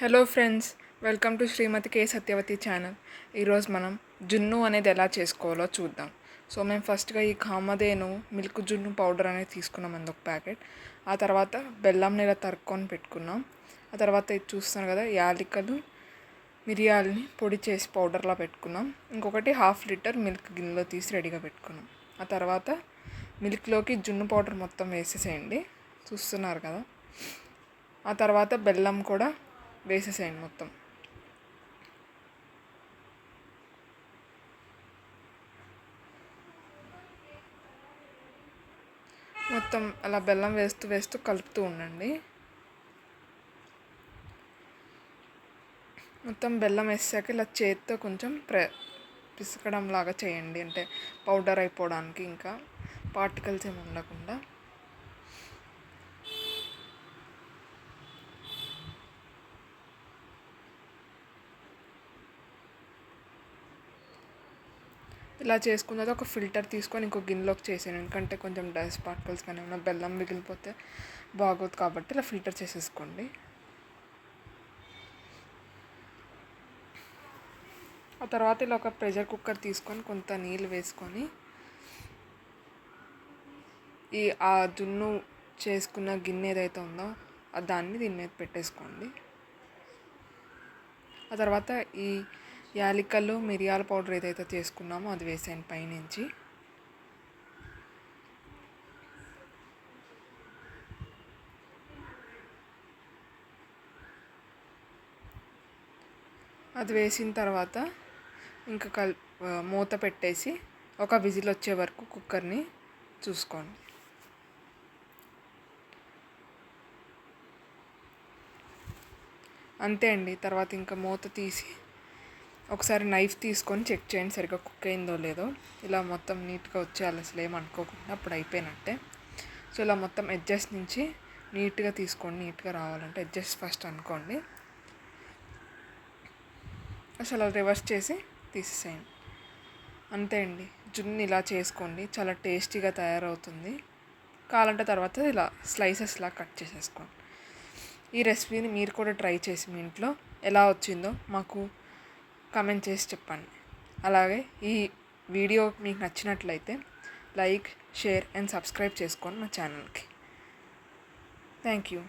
Hello friends welcome to Shrimati K Satyavati channel ఈరోజు మనం జున్ను అనేది ఎలా చేసుకోవాలో చూద్దాం. సో మేము ఫస్ట్గా ఈ కామధేను మిల్క్ జున్ను పౌడర్ అనేది తీసుకున్నాం అండి ఒక ప్యాకెట్ ఆ తర్వాత బెల్లం నీళ్ళ తరుక్కొని పెట్టుకున్నాం. ఆ తర్వాత ఇది చూస్తున్నారు కదా యాలికలు మిరియాలని పొడి చేసి పౌడర్లా పెట్టుకున్నాం. ఇంకొకటి హాఫ్ లీటర్ మిల్క్ గిన్నెలో తీసి రెడీగా పెట్టుకున్నాం. ఆ తర్వాత మిల్క్లోకి జున్ను పౌడర్ మొత్తం వేసేసేయండి. చూస్తున్నారు కదా. ఆ తర్వాత బెల్లం కూడా వేసేసేయండి మొత్తం. మొత్తం అలా బెల్లం వేస్తూ వేస్తూ కలుపుతూ ఉండండి. మొత్తం బెల్లం వేసాక ఇలా చేతితో కొంచెం ప్ర పిసకడం లాగా చేయండి. అంటే పౌడర్ అయిపోవడానికి ఇంకా పార్టికల్స్ ఏమి ఉండకుండా. ఇలా చేసుకున్న ఒక ఫిల్టర్ తీసుకొని ఇంకో గిన్నెలోకి చేసాను. ఎందుకంటే కొంచెం డస్ట్ పార్టికల్స్ కానీ ఏమైనా బెల్లం మిగిలిపోతే బాగోదు కాబట్టి ఇలా ఫిల్టర్ చేసేసుకోండి. ఆ తర్వాత ఇలా ఒక ప్రెషర్ కుక్కర్ తీసుకొని కొంత నీళ్ళు వేసుకొని ఈ ఆ జున్ను చేసుకున్న గిన్నె ఏదైతే ఉందో దాన్ని దీని మీద పెట్టేసుకోండి. ఆ తర్వాత ఈ యాలకలు మిరియాల పౌడర్ ఏదైతే చేసుకున్నామో అది వేసాను పైనుంచి. అది వేసిన తర్వాత ఇంకా కల్ మూత పెట్టేసి ఒక విజిల్ వచ్చే వరకు కుక్కర్ని చూసుకోండి. అంతే అండి తర్వాత ఇంకా మూత తీసి ఒకసారి నైఫ్ తీసుకొని చెక్ చేయండి సరిగ్గా కుక్ అయిందో లేదో. ఇలా మొత్తం నీట్గా వచ్చేయాలి అసలు ఏమనుకోకుండా అనుకోకుండా అప్పుడు అయిపోయినట్టే. సో ఇలా మొత్తం ఎడ్జెస్ నుంచి నీట్గా తీసుకోండి నీట్గా రావాలంటే ఎడ్జెస్ ఫస్ట్ అనుకోండి. అసలు రివర్స్ చేసి తీసేసేయండి. అంతే అండి. జున్ను ఇలా చేసుకోండి. చాలా టేస్టీగా తయారవుతుంది. కావాలంటే తర్వాత ఇలా స్లైసెస్లా కట్ చేసేసుకోండి. ఈ రెసిపీని మీరు కూడా ట్రై చేసి మీ ఇంట్లో ఎలా వచ్చిందో మాకు కామెంట్ చేసి చెప్పండి. అలాగే ఈ వీడియో మీకు నచ్చినట్లయితే లైక్ షేర్ అండ్ సబ్స్క్రైబ్ చేసుకోండి మా ఛానల్కి. Thank you